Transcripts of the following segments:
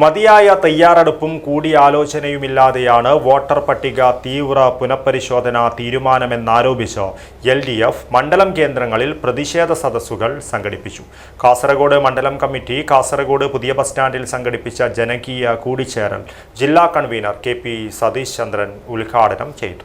മതിയായ തയ്യാറെടുപ്പും കൂടിയാലോചനയുമില്ലാതെയാണ് വോട്ടർ പട്ടിക തീവ്ര പുനഃപരിശോധന തീരുമാനമെന്നാരോപിച്ച് എൽ ഡി എഫ് മണ്ഡലം കേന്ദ്രങ്ങളിൽ പ്രതിഷേധ സദസ്സുകൾ സംഘടിപ്പിച്ചു. കാസർഗോഡ് മണ്ഡലം കമ്മിറ്റി കാസർഗോഡ് പുതിയ ബസ് സ്റ്റാൻഡിൽ സംഘടിപ്പിച്ച ജനകീയ കൂടിച്ചേരൽ ജില്ലാ convener K P Satheesh Chandran ഉദ്ഘാടനം ചെയ്തു.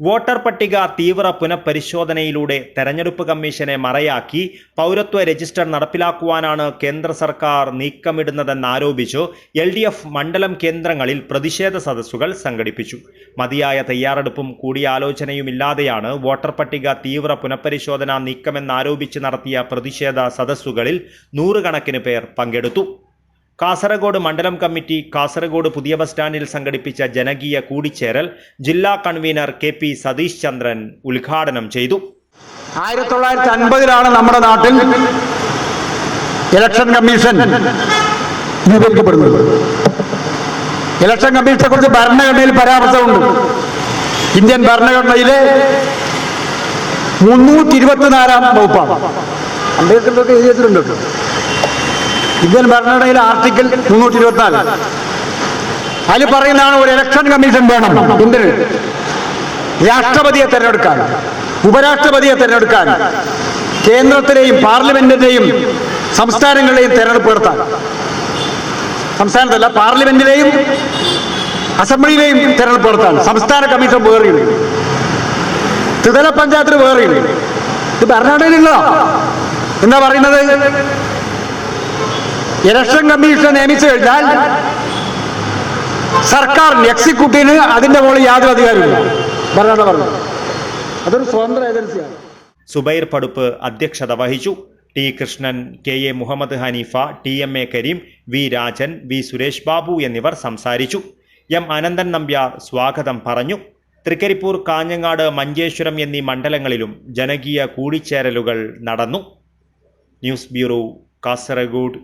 Voter പട്ടിക തീവ്ര പുനഃപരിശോധനയിലൂടെ തെരഞ്ഞെടുപ്പ് കമ്മീഷനെ മറയാക്കി പൗരത്വ രജിസ്റ്റർ നടപ്പിലാക്കുവാനാണ് കേന്ദ്ര സർക്കാർ നീക്കമിടുന്നതെന്നാരോപിച്ചു എൽ ഡി എഫ് മണ്ഡലം കേന്ദ്രങ്ങളിൽ പ്രതിഷേധ സദസ്സുകൾ സംഘടിപ്പിച്ചു. മതിയായ തയ്യാറെടുപ്പും കൂടിയാലോചനയുമില്ലാതെയാണ് വോട്ടർ പട്ടിക തീവ്ര പുനഃപരിശോധന നീക്കമെന്നാരോപിച്ച് നടത്തിയ പ്രതിഷേധ സദസ്സുകളിൽ നൂറുകണക്കിന് പേർ പങ്കെടുത്തു. കാസർഗോഡ് മണ്ഡലം കമ്മിറ്റി കാസർഗോഡ് പുതിയ ബസ് സ്റ്റാൻഡിൽ സംഘടിപ്പിച്ച ജനകീയ കൂടിച്ചേരൽ ജില്ലാ convener K P Satheesh Chandran ഉദ്ഘാടനം ചെയ്തു. ആയിരത്തി തൊള്ളായിരത്തി അൻപതിലാണ് നമ്മുടെ നാട്ടിൽ ഇലക്ഷൻ കമ്മീഷൻ രൂപീകരിക്കപ്പെടുന്നത് ഇലക്ഷൻ കമ്മീഷനെ കുറിച്ച് ഭരണഘടനയിൽ പരാമർശമുണ്ട്. ഇന്ത്യൻ ഭരണഘടനയിലെ മുന്നൂറ്റി ഇരുപത്തിനാലാം വകുപ്പാണ്. അംബേദ്കറിലൊക്കെ എഴുതിയിട്ടുണ്ട് കേട്ടോ. ഇന്ത്യൻ ഭരണഘടനയിലെ ആർട്ടിക്കിൾ മുന്നൂറ്റി ഇരുപത്തിനാല് അതിൽ പറയുന്നതാണ് ഒരു ഇലക്ഷൻ കമ്മീഷൻ വേണം. എന്തിന്? രാഷ്ട്രപതിയെ തെരഞ്ഞെടുക്കാൻ ഉപരാഷ്ട്രപതിയെ തെരഞ്ഞെടുക്കാൻ കേന്ദ്രത്തിലെയും പാർലമെന്റിന്റെയും സംസ്ഥാനങ്ങളിലെയും തെരഞ്ഞെടുപ്പ് നടത്താൻ. സംസ്ഥാനത്തല്ല പാർലമെന്റിലെയും അസംബ്ലിയിലെയും തെരഞ്ഞെടുപ്പ് നടത്താൻ. സംസ്ഥാന കമ്മീഷൻ വേറെയും ത്രിതല പഞ്ചായത്തിന് വേറെയും ഇത് ഭരണഘടനയിലുള്ളതാ. എന്താ പറയുന്നത്? ഇലക്ഷൻ കമ്മീഷനെ നിയമിച്ചു കഴിഞ്ഞാൽ സർക്കാർ എക്സിക്യൂട്ടീവിന് അതിന്റെ മുകളിൽ യാതൊരു അധികാരമില്ല ഭരണഘടന പറഞ്ഞു. അതൊരു സ്വതന്ത്ര ഏജൻസിയാണ്. സുബൈർ പടുപ്പ് അധ്യക്ഷത വഹിച്ചു. T Krishnan K A Muhammad Haneefa T M A Kareem V Rajan V Suresh Babu എന്നിവർ സംസാരിച്ചു. എം അനന്തൻ നമ്പ്യാർ സ്വാഗതം പറഞ്ഞു. തൃക്കരിപ്പൂർ കാഞ്ഞങ്ങാട് മഞ്ചേശ്വരം എന്നീ മണ്ഡലങ്ങളിലും ജനകീയ കൂടിച്ചേരലുകൾ നടന്നു. News bureau Kasaragod.